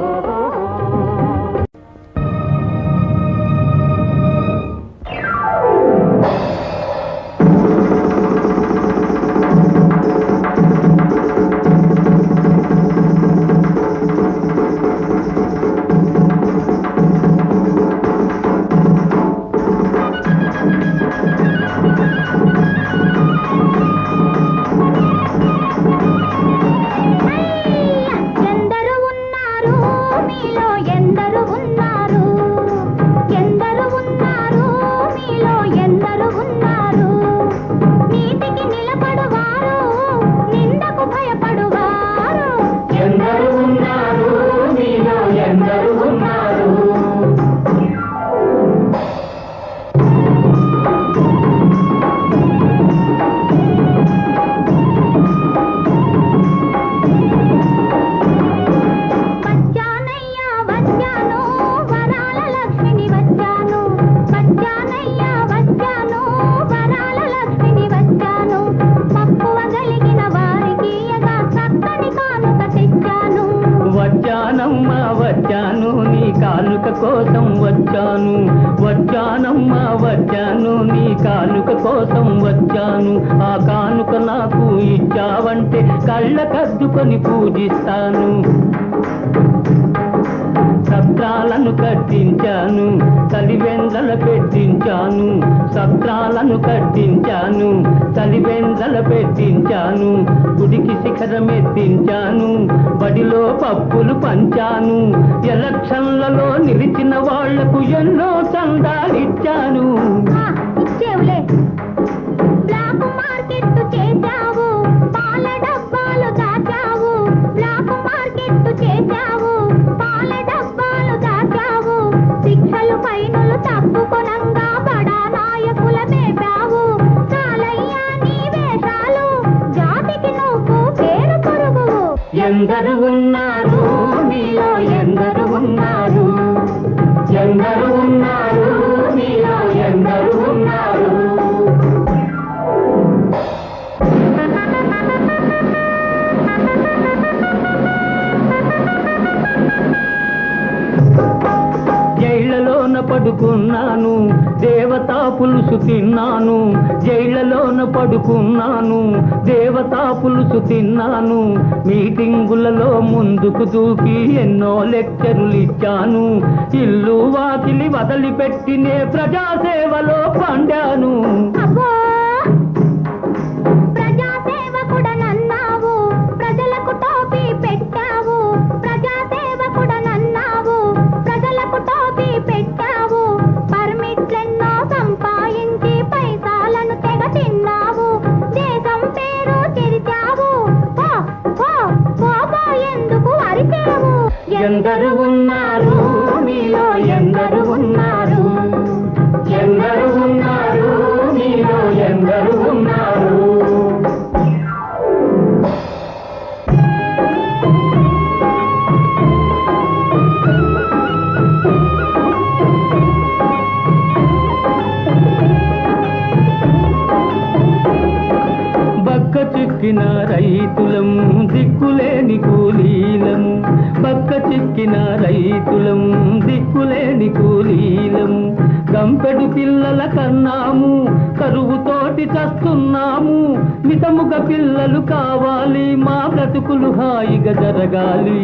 ఎందరు వచ్చానమ్మా వచ్చాను. నీ కానుక కోసం వచ్చాను. వచ్చానమ్మా వచ్చాను. నీ కానుక కోసం వచ్చాను. ఆ కానుక నాకు ఇచ్చావంటే కళ్ళ కద్దుకొని పూజిస్తాను. సత్రాలను కట్టించాను తలివెందల పెట్టించాను సత్రాలను కట్టించాను తలివెందల పెట్టించాను గుడికి శిఖరం ఎత్తించాను బడిలో పప్పులు పంచాను ఎలక్షన్లలో నిలిచిన వాళ్ళకు ఎన్నో చందాలిచ్చాను ఎందరు ఉన్నారు? మీలో ఎందరు ఉన్నారు? ఎందరు ఉన్నారు? మీలో ఎందరు ఉన్నారు? జైళ్ళలోన పడుకున్నాను దేవతా పులుసు తిన్నాను జైళ్ళలోన పడుకున్నాను దేవతా పులుసు తిన్నాను మీటింగులలో ముందుకు దూకి ఎన్నో లెక్చరులు ఇచ్చాను ఇల్లు వాకిలి వదిలిపెట్టినే ప్రజాసేవలో పండాను. ఎందరు ఉన్నారు మీలో దిక్కులేని కూలీలం పక్క చిక్కిన రైతులం దిక్కులేని కూలీలం గంపెడు పిల్లల కన్నాము కరువుతోటి చస్తున్నాము. మితముగ పిల్లలు కావాలి మా బ్రతుకులు హాయిగా జరగాలి.